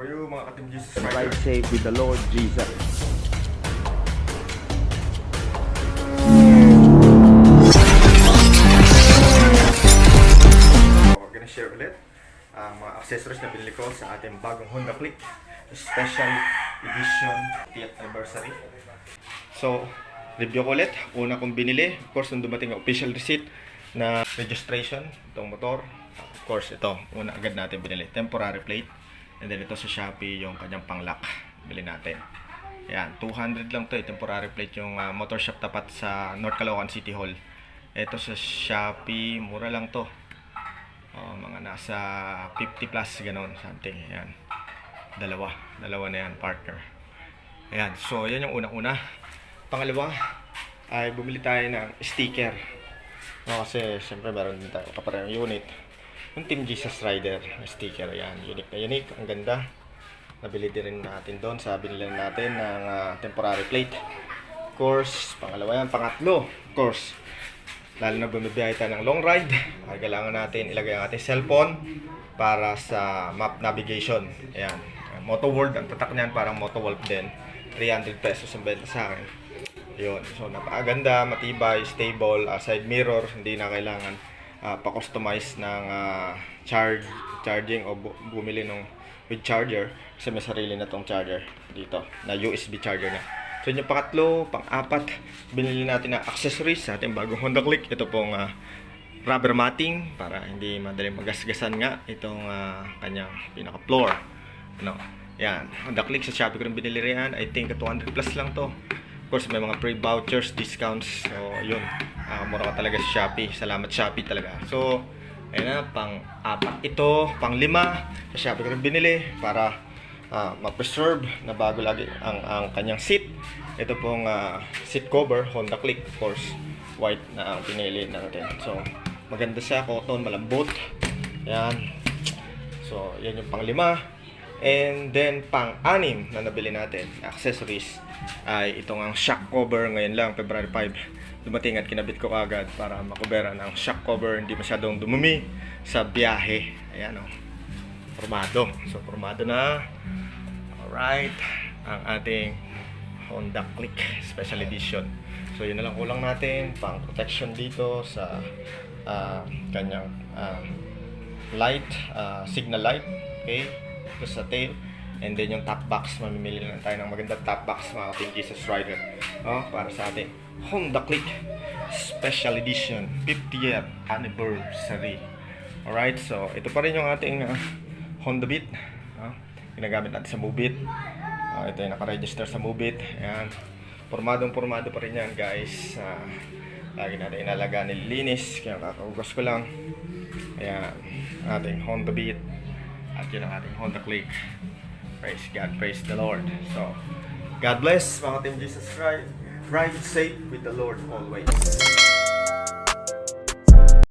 for you mga ka-Team Jesus Ride Riders. safe with the Lord Jesus. We're gonna share ulit ang mga accessories na binili ko sa ating bagong Honda Click Special Edition 10th Anniversary. So, review ko ulit. Una kong binili, of course, nung dumating ang official receipt na registration, itong motor. Of course, ito, una agad natin binili. Temporary plate. And then ito sa Shopee, yung kanyang panglock. Bili natin. Yan, 200 lang to eh. Temporary plate yung ah, motor shop tapat sa North Caloocan City Hall. Ito sa Shopee, mura lang to. Oh, mga nasa 50 plus ganon something. Ayan. Dalawa. Dalawa na yan, partner. Ayan. So, yan yung unang-una. Pangalawa, ay bumili tayo ng sticker. No, kasi siyempre meron din tayo kaparehong unit. Yung Team Jesus Rider sticker. Ayan. Unique na unique. Ang ganda. Nabili din rin natin doon sa binili natin ng ah, temporary plate. Course, pangalawa yan. Pangatlo, course, lalo na bumibiyahe tayo ng long ride, ay kailangan natin ilagay ang ating cellphone para sa map navigation. Ayan. Moto World, ang tatak niyan parang Moto World din. 300 pesos ang benta sa akin. Yun. So, napakaganda, matibay, stable, ah, side mirror, hindi na kailangan ah, pa-customize ng ah, charge, charging o bu- bumili ng with charger kasi may sarili na tong charger dito na USB charger na. So yun yung pangatlo, pang-apat, binili natin na accessories sa ating bagong Honda Click. Ito pong ah, rubber matting para hindi madaling magasgasan nga itong ah, kanyang pinaka-floor. Ano, yan. Honda Click sa Shopee ko rin binili rin yan. I think 200 plus lang to. Of course, may mga free vouchers, discounts. So, yun. Ah, mura ka talaga sa Shopee. Salamat Shopee talaga. So, ayun na, pang-apat ito. Pang-lima, sa Shopee ko rin binili para ah, ma-preserve na bago lagi ang, ang kanyang seat. Ito pong ah, seat cover, Honda Click, of course. White na ang pinili natin. So, maganda siya, cotton, malambot. Yan. So, yan yung pang-lima. And then, pang-anim na nabili natin, accessories, ay itong ang shock cover ngayon lang, February 5. Dumating at kinabit ko agad para makubera ng shock cover, hindi masyadong dumumi sa biyahe. Ayan o. Formado. So, formado na. Alright. Ang ating Honda Click Special Edition. So, yun na lang kulang natin. Pang protection dito sa ah, kanyang ah, light, ah, signal light. Okay? Ito sa tail. And then yung top box, mamimili lang tayo ng magandang top box mga Team Jesus Rider. Oh, para sa ating Honda Click Special Edition 50th Anniversary. Alright, so ito pa rin yung ating ah, Honda Beat. Ah, ginagamit natin sa Mobit. Ah, ito yung nakaregister sa Mobit. Ayan. Formadong formado pa rin yan guys. Ah, lagi natin inalaga nililinis. Kaya kakaugas ko lang. Ayan. Ating Honda Beat. At yun ang ating Honda Click. Praise God, praise the Lord. So, God bless mga Team Jesus Ride. Ride safe with the Lord always.